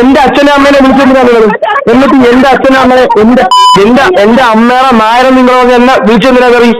എന്റെ അച്ഛനെ അമ്മേനെ വിളിച്ചെന്തിനാണുള്ളത് എന്നിട്ട് എന്റെ അച്ഛനെ അമ്മേനെ എന്റെ എന്റെ എന്റെ അമ്മയുടെ നായരം നിങ്ങൾ എന്നെ വിളിച്ചെന്തിനാ കറി?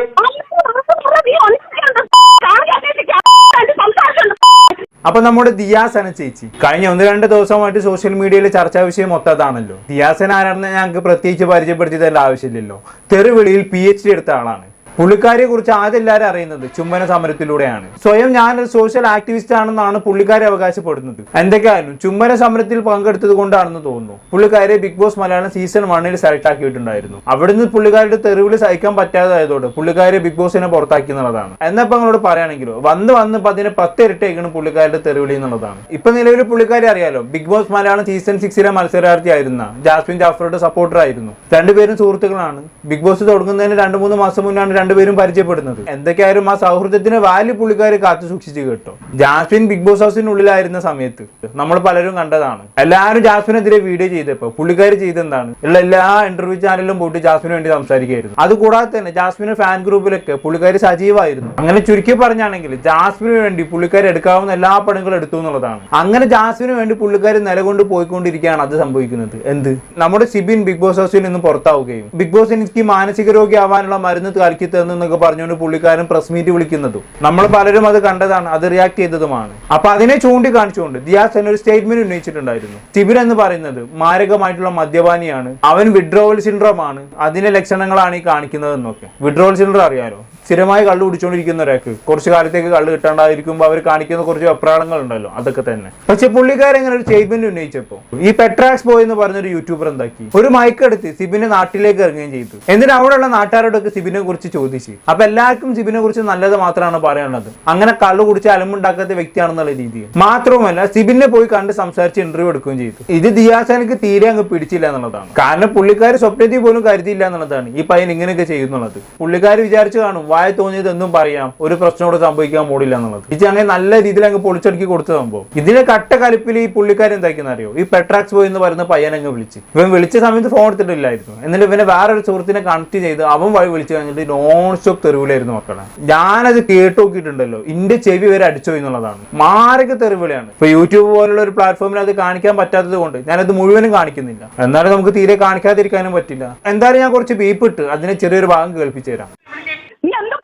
അപ്പൊ നമ്മുടെ ദിയാസന ചേച്ചി കഴിഞ്ഞ ഒന്ന് രണ്ട് ദിവസമായിട്ട് സോഷ്യൽ മീഡിയയിൽ ചർച്ചാ വിഷയം മൊത്തതാണല്ലോ ദിയാസന ആരാണെന്ന് ഞങ്ങൾക്ക് പ്രത്യേകിച്ച് പരിചയപ്പെടുത്തി തരേണ്ട ആവശ്യമില്ലല്ലോ. തെറിവിളിയിൽ പി എച്ച് ഡി എടുത്ത ആളാണ്. പുള്ളിക്കാരിയെ കുറിച്ച് ആദ്യം എല്ലാവരും അറിയുന്നത് ചുംബന സമരത്തിലൂടെയാണ്. സ്വയം ഞാനൊരു സോഷ്യൽ ആക്ടിവിസ്റ്റ് ആണെന്നാണ് പുള്ളിക്കാരി അവകാശപ്പെടുന്നത്. എന്തൊക്കെയായാലും ചുംബന സമരത്തിൽ പങ്കെടുത്തത് കൊണ്ടാണെന്ന് തോന്നുന്നു. പുള്ളിക്കാരെ ബിഗ് ബോസ് മലയാളം സീസൺ വണ്ണിൽ സെലക്ട് ആക്കിയിട്ടുണ്ടായിരുന്നു. അവിടുന്ന് പുള്ളിക്കാരുടെ തെരുവിൽ സഹിക്കാൻ പറ്റാതായതോടെ പുള്ളിക്കാരെ ബിഗ് ബോസിനെ പുറത്താക്കി എന്നുള്ളതാണ്. എന്നപ്പോ നിങ്ങളോട് പറയുകയാണെങ്കിലോ വന്ന് വന്ന് പതിനെ പത്ത് ഇരട്ടേക്കാണ് പുള്ളിക്കാരുടെ തെരുവിളി എന്നുള്ളതാണ്. ഇപ്പൊ നിലവിൽ പുള്ളിക്കാരി അറിയാലോ ബിഗ് ബോസ് മലയാളം സീസൺ സിക്സിലെ മത്സരാർത്ഥി ആയിരുന്ന ജാസ്മിൻ ജാഫറുടെ സപ്പോർട്ടർ ആയിരുന്നു. രണ്ടുപേരും സുഹൃത്തുക്കളാണ്. ബിഗ് ബോസ് തുടങ്ങുന്നതിന് രണ്ട് മൂന്ന് മാസം മുന്നാണ് രണ്ടുപേരും പരിചയപ്പെടുന്നത്. എന്തൊക്കെയായാലും ആ സൗഹൃദത്തിന് വാല്യൂ പുള്ളിക്കാർ കാത്തു സൂക്ഷിച്ച് കേട്ടോ. ജാസ്മിൻ ബിഗ് ബോസ് ഹൗസിനുള്ളിലായിരുന്ന സമയത്ത് നമ്മൾ പലരും കണ്ടതാണ്. എല്ലാവരും ജാസ്മിനെതിരെ വീഡിയോ ചെയ്തപ്പോ പുള്ളിക്കാർ ചെയ്തെന്താണ്? ഉള്ള എല്ലാ ഇന്റർവ്യൂ ചാനലിലും പോയിട്ട് ജാസ്മിന് വേണ്ടി സംസാരിക്കുകയായിരുന്നു. അതുകൂടാതെ തന്നെ ജാസ്മിന് ഫാൻ ഗ്രൂപ്പിലൊക്കെ പുള്ളിക്കാർ സജീവമായിരുന്നു. അങ്ങനെ ചുരുക്കി പറഞ്ഞാണെങ്കിൽ ജാസ്മിന് വേണ്ടി പുള്ളിക്കാർ എടുക്കാവുന്ന എല്ലാ പണികളും എടുത്തു എന്നുള്ളതാണ്. അങ്ങനെ ജാസ്മിന് വേണ്ടി പുള്ളിക്കാർ നിലകൊണ്ട് പോയിക്കൊണ്ടിരിക്കുകയാണ് അത് സംഭവിക്കുന്നത്. എന്ത്? നമ്മുടെ സിബിൻ ബിഗ് ബോസ് ഹൗസിൽ നിന്ന് പുറത്താവുകയും ബിഗ് ബോസ് എനിക്ക് മാനസിക രോഗി ആവാനുള്ള മരുന്ന് കലക്കി തന്നെന്നൊക്കെ പറഞ്ഞുകൊണ്ട് പുള്ളിക്കാരൻ പ്രസ് മീറ്റ് വിളിക്കുന്നതും. നമ്മൾ പലരും അത് കണ്ടതാണ് അത് റിയാക്ട് ചെയ്തതുമാണ്. അപ്പൊ അതിനെ ചൂണ്ടിക്കാണിച്ചുകൊണ്ട് ദിയാസ് ഒരു സ്റ്റേറ്റ്മെന്റ് ഉന്നയിച്ചിട്ടുണ്ടായിരുന്നു. തിബിർ എന്ന് പറയുന്നത് മാരകമായിട്ടുള്ള മദ്യപാനിയാണ്. അവൻ വിഡ്രോവൽ സിൻഡ്രോം ആണ്. അതിന്റെ ലക്ഷണങ്ങളാണ് ഈ കാണിക്കുന്നത് എന്നൊക്കെ വിഡ്രോവൽ സിൻഡ്രോം അറിയാലോ? സ്ഥിരമായി കള്ളു കുടിച്ചുകൊണ്ടിരിക്കുന്ന ഒരാൾക്ക് കുറച്ച് കാലത്തേക്ക് കള്ളു കിട്ടാണ്ടായിരിക്കുമ്പോൾ അവർ കാണിക്കുന്ന കുറച്ച് വെപ്രാളങ്ങൾ ഉണ്ടല്ലോ അതൊക്കെ തന്നെ. പക്ഷെ പുള്ളിക്കാരൻ ഇങ്ങനെ ഒരു സ്റ്റേറ്റ്മെന്റ് ഉന്നയിച്ചപ്പോൾ ഈ പെട്രാക്സ് ബോയ് എന്ന് പറഞ്ഞൊരു യൂട്യൂബർ എന്താക്കി? ഒരു മൈക്ക് എടുത്ത് സിബിന്റെ നാട്ടിലേക്ക് ഇറങ്ങുകയും ചെയ്തു. എന്നിട്ട് അവിടെയുള്ള നാട്ടുകാരോടൊക്കെ സിബിനെ കുറിച്ച് ചോദിച്ചു? അപ്പൊ എല്ലാവർക്കും സിബിനെ കുറിച്ച് നല്ലത് മാത്രമാണ് പറയാനുള്ളത്. അങ്ങനെ കള്ളു കുടിച്ച് അലമ്പുണ്ടാക്കാത്ത വ്യക്തിയാണെന്നുള്ള രീതിയിൽ. മാത്രവുമല്ല സിബിനെ പോയി കണ്ട് സംസാരിച്ച് ഇന്റർവ്യൂ എടുക്കുകയും ചെയ്തു. ഇത് ദിയാസനക്ക് തീരെ അങ്ങ് പിടിച്ചില്ല എന്നുള്ളതാണ്. കാരണം പുള്ളിക്കാർ സ്വപ്നത്തിൽ പോലും കരുതിയില്ല എന്നുള്ളതാണ് ഈ പയ്യൻ ഇങ്ങനെയൊക്കെ ചെയ്യുന്നുള്ളത്. പുള്ളിക്കാർ വിചാരിച്ചു കാണും വായ തോന്നിയത് എന്തും പറയാം. ഒരു പ്രശ്നത്തോട് സംഭവിക്കാൻ പോടില്ല എന്നുള്ളത്. ഇത് അങ്ങനെ നല്ല രീതിയിൽ അങ്ങ് പൊളിച്ചടുക്കി കൊടുത്ത സംഭവം. ഇതിന്റെ കട്ട കലിപ്പിൽ ഈ പുള്ളിക്കാരൻ എന്തായിരിക്കും അറിയോ? ഈ പെട്രാക്സ് ബോയ് എന്ന് പറയുന്ന പയ്യൻ അങ്ങ് വിളിച്ച്. ഇവൻ വിളിച്ച സമയത്ത് ഫോൺ എടുത്തിട്ടില്ലായിരുന്നു. എന്നിട്ട് ഇവനെ വേറൊരു സുഹൃത്തിനെ കണക്ട് ചെയ്ത് അവൻ വഴി വിളിച്ചു കഴിഞ്ഞിട്ട് നോൺ സ്റ്റോപ്പ് തെരുവിലായിരുന്നു മക്കളെ. ഞാനത് കേട്ട് നോക്കിയിട്ടുണ്ടല്ലോ. ഇന്റെ ചെവി വരെ അടിച്ചു എന്നുള്ളതാണ്. മാരക തെറിവിളിയാണ്. ഇപ്പൊ യൂട്യൂബ് പോലുള്ള ഒരു പ്ലാറ്റ്ഫോമിൽ അത് കാണിക്കാൻ പറ്റാത്തത് കൊണ്ട് ഞാനത് മുഴുവനും കാണിക്കുന്നില്ല. എന്നാലും നമുക്ക് തീരെ കാണിക്കാതിരിക്കാനും പറ്റില്ല. എന്തായാലും ഞാൻ കുറച്ച് ബീപ്പ് ഇട്ട് അതിനെ ചെറിയൊരു ഭാഗം കേൾപ്പിച്ചു തരാം നീ എന്ത്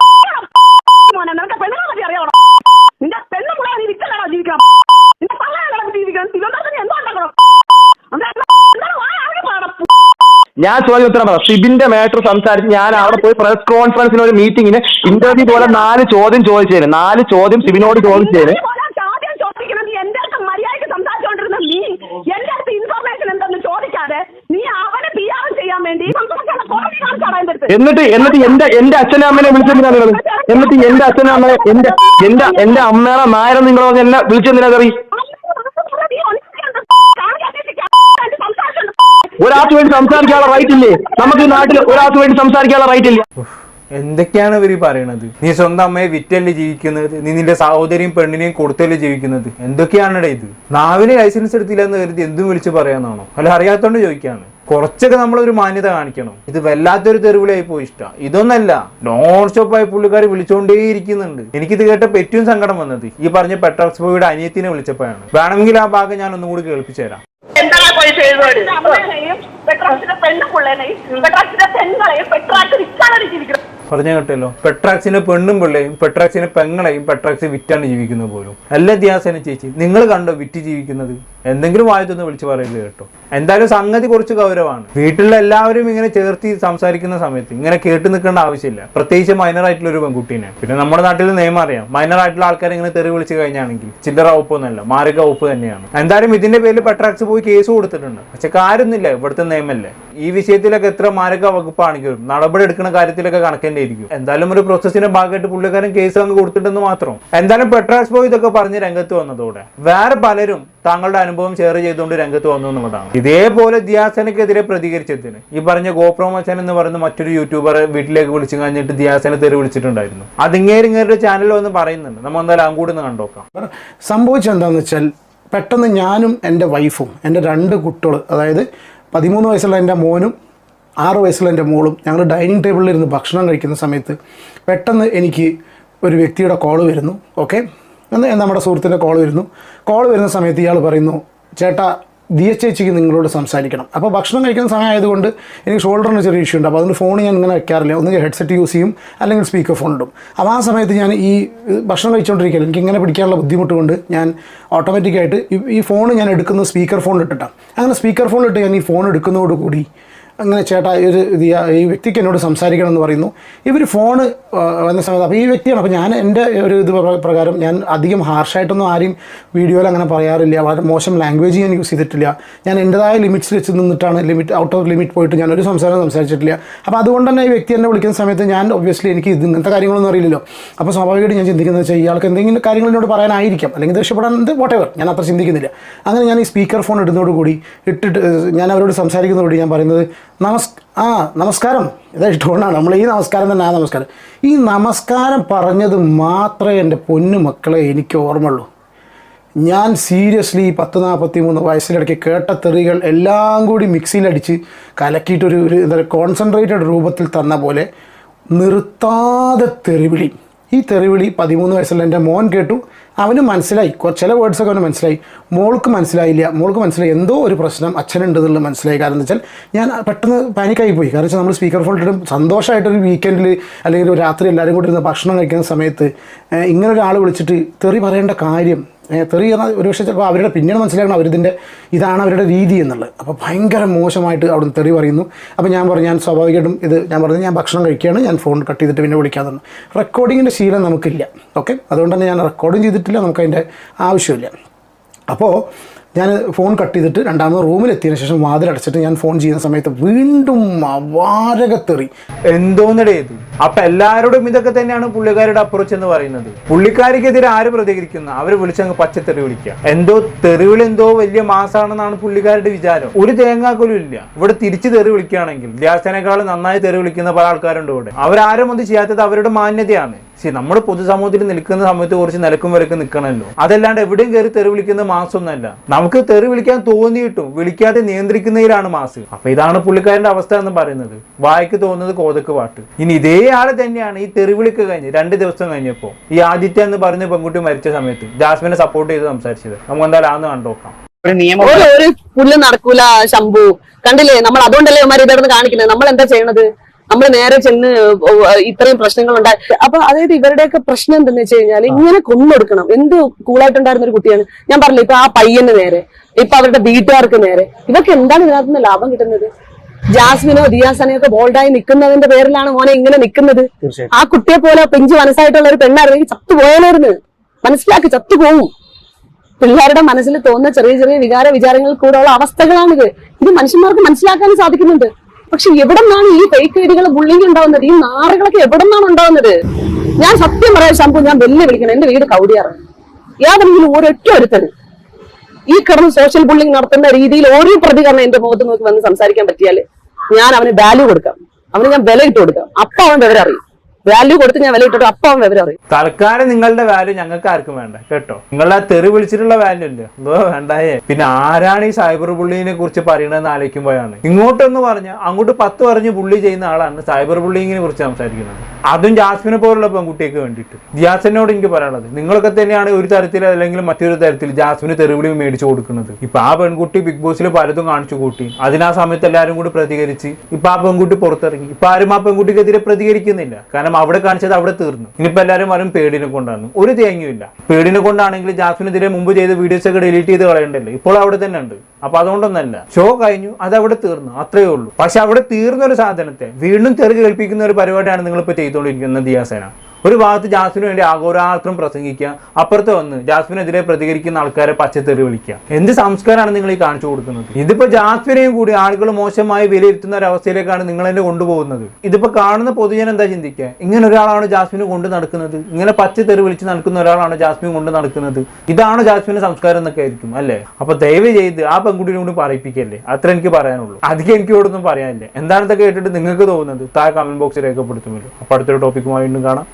മോനെ നിനക്ക് പെണ്ണുങ്ങളെ പറ്റി അറിയാവോ നിന്റെ പെണ്ണുങ്ങളെ നീ വിറ്റലാണോ ജീവിക്കണം നിന്റെ പള്ളയാണോ ജീവിക്കണം ഇവന്മാർക്ക് നീ എന്തോ ഉണ്ടാക്കണം എന്താണ് വായ ആകെ പാടം ഞാൻ ചോദ്യം ഉത്തരം പറയാം ഷിബിന്റെ മാറ്റർ സംസാരിച്ച് ഞാൻ അവിടെ പോയി പ്രസ് കോൺഫറൻസിന് ഒരു മീറ്റിംഗിന് ഇന്റർവ്യൂ പോലെ നാല് ചോദ്യം ചോദിച്ചേര് നാല് ചോദ്യം ഷിബിനോട് ചോദിച്ചേര് എന്നിട്ട് എന്നിട്ട് എന്റെ എന്റെ അച്ഛനും അമ്മനെ വിളിച്ചെന്തിനാണുള്ളത് എന്നിട്ട് എന്റെ അച്ഛനും അമ്മനെ എന്റെ എന്റെ എന്റെ അമ്മയുടെ നായരം നിങ്ങൾ എന്നെ വിളിച്ചെന്തിനാ കറി ഒരാൾക്ക് വേണ്ടി സംസാരിക്കാനുള്ള റൈറ്റ് ഇല്ലേ? നമുക്ക് ഈ നാട്ടിൽ ഒരാൾക്ക് വേണ്ടി സംസാരിക്കാനുള്ള റൈറ്റ് ഇല്ല? എന്തൊക്കെയാണ് ഇവർ പറയണത്? നീ സ്വന്തം അമ്മയെ വിറ്റല്ലേ ജീവിക്കുന്നത്? നീ നിന്റെ സഹോദരിയും പെണ്ണിനെയും കൊടുത്തല്ലേ ജീവിക്കുന്നത്? എന്തൊക്കെയാണടെ ഇത്? നാവിന് ലൈസൻസ് എടുത്തില്ല എന്ന് കരുതി എന്തും വിളിച്ച് പറയാന്നാണോ അല്ല അറിയാത്തോണ്ട് ചോദിക്കാണ്. കുറച്ചൊക്കെ നമ്മളൊരു മാന്യത കാണിക്കണം. ഇത് വല്ലാത്തൊരു തെരുവിലായി പോയി ഇഷ്ടം. ഇതൊന്നല്ല നോൺ സ്റ്റോപ്പായി പുള്ളിക്കാർ വിളിച്ചുകൊണ്ടേയിരിക്കുന്നുണ്ട് എനിക്കിത് കേട്ട ഏറ്റവും സങ്കടം വന്നത് ഈ പറഞ്ഞ പെട്രോക്സ് ബോയുടെ അനിയത്തിനെ വിളിച്ചപ്പോഴാണ്. വേണമെങ്കിൽ ആ ഭാഗം ഞാൻ ഒന്നുകൂടി കേൾപ്പിച്ചു തരാം. പെട്രാക്സിന്റെ അമ്മേനെയും പെട്രാക്സിന്റെ പെണ്ണുപിള്ളേനെയും വിൽക്കാനാണ് ജീവിക്കുന്നത് പറഞ്ഞു കേട്ടല്ലോ. പെട്രാക്സിനെ പെണ്ണും പിള്ളയും പെട്രാക്സിനെ പെങ്ങളെയും പെട്രാക്സ് വിറ്റാണ് ജീവിക്കുന്നത് പോലും. അല്ല ഇതിഹാസന ചേച്ചി നിങ്ങൾ കണ്ടോ വിറ്റ് ജീവിക്കുന്നത്? എന്തെങ്കിലും വായത്തൊന്ന് വിളിച്ചു പറയരുത് കേട്ടോ. എന്തായാലും സംഗതി കുറച്ച് ഗൗരവമാണ്. വീട്ടിലുള്ള എല്ലാവരും ഇങ്ങനെ ചേർത്തി സംസാരിക്കുന്ന സമയത്ത് ഇങ്ങനെ കേട്ട് നിൽക്കേണ്ട ആവശ്യമില്ല. പ്രത്യേകിച്ച് മൈനർ ആയിട്ടുള്ള ഒരു പെൺകുട്ടീനെ. പിന്നെ നമ്മുടെ നാട്ടിൽ നിയമം അറിയാം. മൈനർ ആയിട്ടുള്ള ആൾക്കാരെ ഇങ്ങനെ തെറി വിളിച്ചു കഴിഞ്ഞാണെങ്കിൽ ചില്ലറ വകുപ്പൊന്നുമല്ല മാരക വകുപ്പ് തന്നെയാണ്. എന്തായാലും ഇതിന്റെ പേരിൽ പെട്രാക്സ് പോയി കേസ് കൊടുത്തിട്ടുണ്ട്. പക്ഷെ കാര്യമൊന്നുമില്ല ഇവിടുത്തെ നിയമമല്ലേ? ഈ വിഷയത്തിലൊക്കെ എത്ര മാരക വകുപ്പാണെങ്കിലും നടപടി എടുക്കുന്ന കാര്യത്തിലൊക്കെ കണക്കന്നെ ആയിരിക്കും. എന്തായാലും ഒരു പ്രോസസ്സിന്റെ ഭാഗമായിട്ട് പുള്ളിക്കാരൻ കേസ് അങ്ങ് കൊടുത്തിട്ടെന്ന് മാത്രം. എന്തായാലും പെട്രാസ് പോയി ഇതൊക്കെ പറഞ്ഞ് രംഗത്ത് വന്നതോടെ. വേറെ പലരും താങ്കളുടെ അനുഭവം ഷെയർ ചെയ്തുകൊണ്ട് രംഗത്ത് വന്നു എന്നുള്ളതാണ്. ഇതേപോലെ ദിയാസനക്കെതിരെ പ്രതികരിച്ചതിന്. ഈ പറഞ്ഞ ഗോപ്രോ മച്ചാൻ എന്ന് പറയുന്ന മറ്റൊരു യൂട്യൂബർ വീട്ടിലേക്ക് വിളിച്ചു കഴിഞ്ഞിട്ട് ദിയാസനെ തെറി വിളിച്ചിട്ടുണ്ടായിരുന്നു. അതിങ്ങേരിങ്ങേരുടെ ചാനൽ വന്ന് പറയുന്നുണ്ട്. നമ്മൾ എന്തായാലും അങ്ങോട്ട് ഒന്ന് കണ്ടോക്കാം സംഭവിച്ചെന്താന്ന് വെച്ചാൽ പെട്ടെന്ന് ഞാനും എന്റെ വൈഫും എന്റെ രണ്ട് കുട്ടികൾ അതായത് പതിമൂന്ന് വയസ്സുള്ള എന്റെ മോനും ആറ് വയസ്സുള്ള എന്റെ മോളും ഞങ്ങൾ ഡൈനിങ് ടേബിളിൽ ഇരുന്ന് ഭക്ഷണം കഴിക്കുന്ന സമയത്ത് പെട്ടെന്ന് എനിക്ക് ഒരു വ്യക്തിയുടെ കോൾ വരുന്നു ഓക്കെ? എന്ന് നമ്മുടെ സുഹൃത്തിന്റെ കോൾ വരുന്നു. കോൾ വരുന്ന സമയത്ത് ഇയാൾ പറയുന്നു ചേട്ടാ ദിയ ചേച്ചിക്ക് നിങ്ങളോട് സംസാരിക്കണം. അപ്പോൾ ഭക്ഷണം കഴിക്കുന്ന സമയം ആയതുകൊണ്ട് എനിക്ക് ഷോൾഡറിന് ചെറിയ ഇഷ്യൂ ഉണ്ട്. അപ്പോൾ അതുകൊണ്ട് ഫോൺ ഞാൻ ഇങ്ങനെ വെക്കാറില്ല. ഒന്നുകിൽ ഹെഡ്സെറ്റ് യൂസ് ചെയ്യും അല്ലെങ്കിൽ സ്പീക്കർ ഫോൺ ഇടും. അപ്പോൾ ആ സമയത്ത് ഞാൻ ഈ ഭക്ഷണം കഴിച്ചുകൊണ്ടിരിക്കുകയാണ്. എനിക്ക് ഇങ്ങനെ പിടിക്കാനുള്ള ബുദ്ധിമുട്ട് കൊണ്ട് ഞാൻ ഓട്ടോമാറ്റിക്കായിട്ട് ഈ- ഫോൺ ഞാൻ എടുക്കുന്ന സ്പീക്കർ ഫോണിൽ ഇട്ടിട്ടാണ്. അങ്ങനെ സ്പീക്കർ ഫോണിലിട്ട് ഞാൻ ഈ ഫോൺ എടുക്കുന്നതോടുകൂടി അങ്ങനെ ചേട്ടാ ഒരു ഈ വ്യക്തിക്ക് എന്നോട് സംസാരിക്കണം എന്ന് പറയുന്നു. ഇവർ ഫോണ് വന്ന സമയത്ത് അപ്പോൾ ഈ വ്യക്തിയാണ്. അപ്പോൾ ഞാൻ എന്റെ ഒരു ഇത് പ്രകാരം ഞാൻ അധികം ഹാർഷായിട്ടൊന്നും ആരെയും വീഡിയോയിൽ അങ്ങനെ പറയാറില്ല. വളരെ മോശം ലാംഗ്വേജ് ഞാൻ യൂസ് ചെയ്തിട്ടില്ല. ഞാൻ എന്റെതായ ലിമിറ്റ്സ് വെച്ച് നിന്നിട്ടാണ് ലിമിറ്റ് ഔട്ട് ഓഫ് ലിമിറ്റ് പോയിട്ട് ഞാൻ ഒരു സംസാരം സംസാരിച്ചിട്ടില്ല. അപ്പോൾ അതുകൊണ്ട് തന്നെ ഈ വ്യക്തി എന്നെ വിളിക്കുന്ന സമയത്ത് ഞാൻ ഒബ്വിയസ്ലി എനിക്ക് ഇത് ഇങ്ങനത്തെ കാര്യങ്ങളൊന്നും അറിയില്ലല്ലോ. അപ്പോൾ സ്വാഭാവികമായിട്ട് ഞാൻ ചിന്തിക്കുന്നത് വെച്ചാൽ ഇയാൾക്ക് എന്തെങ്കിലും കാര്യങ്ങൾ എന്നോട് പറയാനായിരിക്കാം. അല്ലെങ്കിൽ ദേഷ്യപ്പെടാൻ എന്ത് വോട്ടെവർ ഞാൻ അത്ര ചിന്തിക്കുന്നില്ല. അങ്ങനെ ഞാൻ ഈ സ്പീക്കർ ഫോൺ ഇടുന്നതോടുകൂടി ഇട്ടിട്ട് ഞാൻ അവരോട് സംസാരിക്കുന്നതോടുകൂടി ഞാൻ പറയുന്നത് നമസ് ആ നമസ്കാരം. ഇതാ ടോണാണ് നമ്മൾ ഈ നമസ്കാരം തന്നെ ആ നമസ്കാരം. ഈ നമസ്കാരം പറഞ്ഞത് മാത്രമേ എന്റെ പൊന്നു മക്കളെ എനിക്ക് ഓർമ്മയുള്ളൂ. ഞാൻ സീരിയസ്ലി പത്ത് നാൽപ്പത്തി മൂന്ന് വയസ്സിലിടയ്ക്ക് കേട്ട തെറികൾ എല്ലാം കൂടി മിക്സിയിലടിച്ച് കലക്കിയിട്ടൊരു ഒരു എന്താ കോൺസെൻട്രേറ്റഡ് രൂപത്തിൽ തന്ന പോലെ നിർത്താതെ തെറിവിളി ഈ തെറിവിളി പതിമൂന്ന് വയസ്സുള്ള എന്റെ മോൻ കേട്ടു. അവന് മനസ്സിലായി. ചില വേർഡ്സൊക്കെ അവന് മനസ്സിലായി. മോൾക്ക് മനസ്സിലായില്ല. മോൾക്ക് മനസ്സിലായി. എന്തോ ഒരു പ്രശ്നം അച്ഛനുണ്ട് എന്നുള്ളത് മനസ്സിലായി. കാരണം എന്താ വെച്ചാൽ ഞാൻ പെട്ടെന്ന് പാനിക്കായി പോയി കാരണം വെച്ചാൽ നമ്മൾ സ്പീക്കർ ഫോൺ ഇട്ടിട്ട് സന്തോഷമായിട്ടൊരു വീക്കെൻഡിൽ അല്ലെങ്കിൽ രാത്രി എല്ലാവരും കൂടി ഇരുന്ന് ഭക്ഷണം കഴിക്കുന്ന സമയത്ത് ഇങ്ങനൊരാൾ ഇങ്ങനെ വിളിച്ചിട്ട് തെറി പറയേണ്ട കാര്യം ഏഹ്, എന്ന ഒരു പക്ഷേ ചിലപ്പോൾ അവരുടെ പിന്നീട് മനസ്സിലാക്കണം അവരിതിന്റെ ഇതാണ് അവരുടെ രീതി എന്നുള്ളത്. അപ്പോൾ ഭയങ്കര മോശമായിട്ട് അവിടുന്ന് തെറി പറയുന്നു. അപ്പോൾ ഞാൻ പറഞ്ഞു ഞാൻ സ്വാഭാവികമായിട്ടും ഇത് ഞാൻ പറഞ്ഞു ഞാൻ ഭക്ഷണം കഴിക്കുകയാണ് ഞാൻ ഫോൺ കട്ട് ചെയ്തിട്ട് പിന്നെ വിളിക്കാമെന്ന് റെക്കോർഡിങ്ങിന്റെ ശീലം നമുക്കില്ല. ഓക്കെ അതുകൊണ്ട് തന്നെ ഞാൻ റെക്കോർഡും ചെയ്തിട്ടില്ല നമുക്കതിന്റെ ആവശ്യമില്ല. അപ്പോൾ ഞാൻ ഫോൺ കട്ട് ചെയ്തിട്ട് രണ്ടാമത് റൂമിലെത്തിയതിന് ശേഷം വാതിലടച്ചിട്ട് ഞാൻ ഫോൺ ചെയ്യുന്ന സമയത്ത് വീണ്ടും അവാരകത്തെറി. എന്തോന്നിടേ ഇത്? അപ്പൊ എല്ലാവരോടും ഇതൊക്കെ തന്നെയാണ് പുള്ളിക്കാരുടെ അപ്രോച്ച് എന്ന് പറയുന്നത്. പുള്ളിക്കാരിക്കെതിരെ ആര് പ്രതികരിക്കുന്ന? അവർ വിളിച്ചങ്ങ് പച്ചത്തെറി വിളിക്കുക എന്തോ തെറിവിൽ എന്തോ വലിയ മാസാണെന്നാണ് പുള്ളിക്കാരുടെ വിചാരം. ഒരു തേങ്ങാക്കലും ഇല്ല. ഇവിടെ തിരിച്ച് തെറി വിളിക്കുകയാണെങ്കിൽ ദ്യാസനേക്കാൾ നന്നായി തെറി വിളിക്കുന്ന പല ആൾക്കാരുണ്ട് ഇവിടെ. അവരാരും ഒന്നും ചെയ്യാത്തത് അവരുടെ മാന്യതയാണ്. ശരി നമ്മൾ പൊതുസമൂഹത്തിൽ നിൽക്കുന്ന സമയത്ത് കുറച്ച് നിലക്കും വിലക്കും നിൽക്കണമല്ലോ അതല്ലാണ്ട് എവിടെയും കയറി തെറി വിളിക്കുന്ന മാസമൊന്നുമല്ല നമുക്ക് തെറി വിളിക്കാൻ തോന്നിയിട്ടും വിളിക്കാതെ നിയന്ത്രിക്കുന്നതിലാണ് മാസ്. അപ്പൊ ഇതാണ് പുള്ളിക്കാരന്റെ അവസ്ഥ എന്ന് പറയുന്നത്. വായിക്ക് തോന്നുന്നത് കോതക്ക് പാട്ട്. ഇനി ഇതേ ആൾ തന്നെയാണ് ഈ തെറി വിളിക്ക് കഴിഞ്ഞ് രണ്ട് ദിവസം കഴിഞ്ഞപ്പോ ഈ ആദിത്യ എന്ന് പറഞ്ഞ പെൺകുട്ടി മരിച്ച സമയത്ത് ജാസ്മിനെ സപ്പോർട്ട് ചെയ്ത് സംസാരിച്ചത്. നമുക്ക് എന്തായാലും ആന്ന് കണ്ടോക്കാം ഒരു പുല്ല് നടക്കൂല ശംഭു. കണ്ടില്ലേ? നമ്മൾ അതുകൊണ്ടല്ലേ ഇവന്മാർ ഇതേന്ന് കാണിക്കുന്നത്? നമ്മൾ എന്താ ചെയ്യണത്? നമ്മൾ നേരെ ചെന്ന് ഇത്രയും പ്രശ്നങ്ങൾ ഉണ്ടായി അപ്പൊ അതായത് ഇവരുടെയൊക്കെ പ്രശ്നം എന്തെന്ന് വെച്ച് കഴിഞ്ഞാൽ ഇങ്ങനെ കൊന്നൊടുക്കണം. എന്ത് കൂളായിട്ടുണ്ടായിരുന്ന ഒരു കുട്ടിയാണ്? ഞാൻ പറഞ്ഞില്ല ഇപ്പൊ ആ പയ്യന് നേരെ ഇപ്പൊ അവരുടെ വീട്ടുകാർക്ക് നേരെ. ഇവർക്ക് എന്താണ് ഇതിനകത്ത് നിന്ന് ലാഭം കിട്ടുന്നത്? ജാസ്മിനോ ദിയാസനോ ഒക്കെ ബോൾഡായി നിൽക്കുന്നതിന്റെ പേരിലാണ് മോനെ ഇങ്ങനെ നിൽക്കുന്നത്. ആ കുട്ടിയെ പോലെ പെഞ്ച് മനസ്സായിട്ടുള്ള ഒരു പെണ്ണായിരുന്നെങ്കിൽ ചത്തുപോയാലായിരുന്നു. മനസ്സിലാക്കി ചത്തുപോകും പിള്ളേരുടെ മനസ്സിൽ തോന്നുന്ന ചെറിയ ചെറിയ വികാര വിചാരങ്ങൾ കൂടെ ഉള്ള അവസ്ഥകളാണിത്. ഇത് മനുഷ്യന്മാർക്ക് മനസ്സിലാക്കാൻ സാധിക്കുന്നുണ്ട്. പക്ഷെ എവിടെ നിന്നാണ് ഈ ഫേക്ക് ഐഡികൾ ബുള്ളിങ് ഉണ്ടാവുന്നത്? ഈ നാറുകളൊക്കെ എവിടെ നിന്നാണ് ഉണ്ടാവുന്നത്? ഞാൻ സത്യം പറയാൻ സംഭവം ഞാൻ വെല്ലു വിളിക്കണം. എന്റെ വീട് കൗടിയാറ്. ഏതെങ്കിലും ഒരൊറ്റ ഒരുത്തന്. ഈ കിടന്ന് സോഷ്യൽ ബുള്ളിങ് നടത്തുന്ന രീതിയിൽ ഒരു പ്രതികരണം എന്റെ മുഖത്ത് നോക്കി വന്ന് സംസാരിക്കാൻ പറ്റിയാൽ ഞാൻ അവന് വാല്യൂ കൊടുക്കാം. അവന് ഞാൻ വില ഇട്ട് കൊടുക്കാം. അപ്പൊ അവൻ വിവരം അറിയും. വാല്യൂ കൊടുത്ത് ഞാൻ വില ഇട്ടിട്ട് അപ്പൊ വിവരം അറിയും തൽക്കാലം നിങ്ങളുടെ വാല്യൂ ഞങ്ങൾക്ക് ആർക്കും വേണ്ട കേട്ടോ? നിങ്ങളുടെ ആ തെറി വിളിച്ചിട്ടുള്ള വാല്യൂ ഇല്ല? എന്തോ വേണ്ടായേ. പിന്നെ ആരാണ് ഈ സൈബർ ബുള്ളിങ്ങിനെ കുറിച്ച് പറയണതെന്ന് ആലോചിക്കുമ്പോഴാണ്. ഇങ്ങോട്ടൊന്ന് പറഞ്ഞ അങ്ങോട്ട് പത്ത് പറഞ്ഞ് ബുള്ളി ചെയ്യുന്ന ആളാണ് സൈബർ ബുള്ളിങ്ങിനെ കുറിച്ച് സംസാരിക്കുന്നത്. അതും ജാസ്മിനെ പോലുള്ള പെൺകുട്ടിക്ക് വേണ്ടിയിട്ട്. ജിയാസിനോട് എനിക്ക് പറയാനുള്ളത് നിങ്ങളൊക്കെ തന്നെയാണ് ഒരു തരത്തിൽ അല്ലെങ്കിൽ മറ്റൊരു തരത്തിൽ ജാസ്മിന് തെറിവിളി മേടിച്ചു കൊടുക്കുന്നത്. ഇപ്പൊ ആ പെൺകുട്ടി ബിഗ് ബോസിൽ പലതും കാണിച്ചു കൂട്ടി. അതിനാ സമയത്ത് എല്ലാവരും കൂടി പ്രതികരിച്ച് ഇപ്പൊ ആ പെൺകുട്ടി പുറത്തിറങ്ങി. ഇപ്പൊ ആരും ആ പെൺകുട്ടിക്കെതിരെ പ്രതികരിക്കുന്നില്ല. കാരണം അവിടെ കാണിച്ചത് അവിടെ തീർന്നു. ഇനിയിപ്പോ എല്ലാവരും വരും പേടിനെ കൊണ്ടാണ്. ഒരു തേങ്ങയുമില്ല പേടിനെ കൊണ്ടാണെങ്കിൽ ജാസ്മിനെതിരെ മുമ്പ് ചെയ്ത വീഡിയോസ് ഒക്കെ ഡിലീറ്റ് ചെയ്ത് കളയണ്ടല്ലോ? ഇപ്പോൾ അവിടെ തന്നെ ഉണ്ട്. അപ്പൊ അതുകൊണ്ടൊന്നല്ല. ഷോ കഴിഞ്ഞു അത് അവിടെ തീർന്നു. അത്രയേ ഉള്ളൂ. പക്ഷെ അവിടെ തീർന്ന ഒരു സാധനത്തെ വീണ്ടും തെറി കേൾപ്പിക്കുന്ന ഒരു പരിപാടിയാണ് നിങ്ങളിപ്പോൾ ചെയ്തുകൊണ്ടിരിക്കുന്നത് ദിയാസേന ഒരു ഭാഗത്ത് ജാസ്മിന് വേണ്ടി ആഘോരാത്രം പ്രസംഗിക്കുക അപ്പുറത്ത് വന്ന് ജാസ്മിനെതിരെ പ്രതികരിക്കുന്ന ആൾക്കാരെ പച്ചത്തെറി വിളിക്കുക. എന്ത് സംസ്കാരമാണ് നിങ്ങൾ ഈ കാണിച്ചു കൊടുക്കുന്നത്? ഇതിപ്പോ ജാസ്മിനെയും കൂടി ആളുകൾ മോശമായി വിലയിരുത്തുന്ന ഒരു അവസ്ഥയിലേക്കാണ് നിങ്ങൾ എന്നെ കൊണ്ടുപോകുന്നത്. ഇതിപ്പോ കാണുന്ന പൊതുജനം എന്താ ചിന്തിക്കുക? ഇങ്ങനെ ഒരാളാണ് ജാസ്മിന് കൊണ്ട് നടക്കുന്നത്. ഇങ്ങനെ പച്ചത്തെറി വിളിച്ച് നടക്കുന്ന ഒരാളാണ് ജാസ്മിൻ കൊണ്ട് നടക്കുന്നത്. ഇതാണ് ജാസ്മിന്റെ സംസ്കാരം എന്നൊക്കെ ആയിരിക്കും അല്ലേ? അപ്പൊ ദയവ് ചെയ്ത് ആ പെൺകുട്ടിനെ കൂടി പറയിപ്പിക്കല്ലേ? അത്ര എനിക്ക് പറയാനുള്ളൂ. അധികം എനിക്ക് ഇവിടെ ഒന്നും പറയാനില്ല എന്താണെന്നൊക്കെ കേട്ടിട്ട് നിങ്ങൾക്ക് തോന്നുന്നത്? താഴെ കമന്റ് ബോക്സിൽ രേഖപ്പെടുത്തുമല്ലോ. അപ്പൊ അടുത്തൊരു ടോപ്പിക്കുമായി വീണ്ടും കാണാം.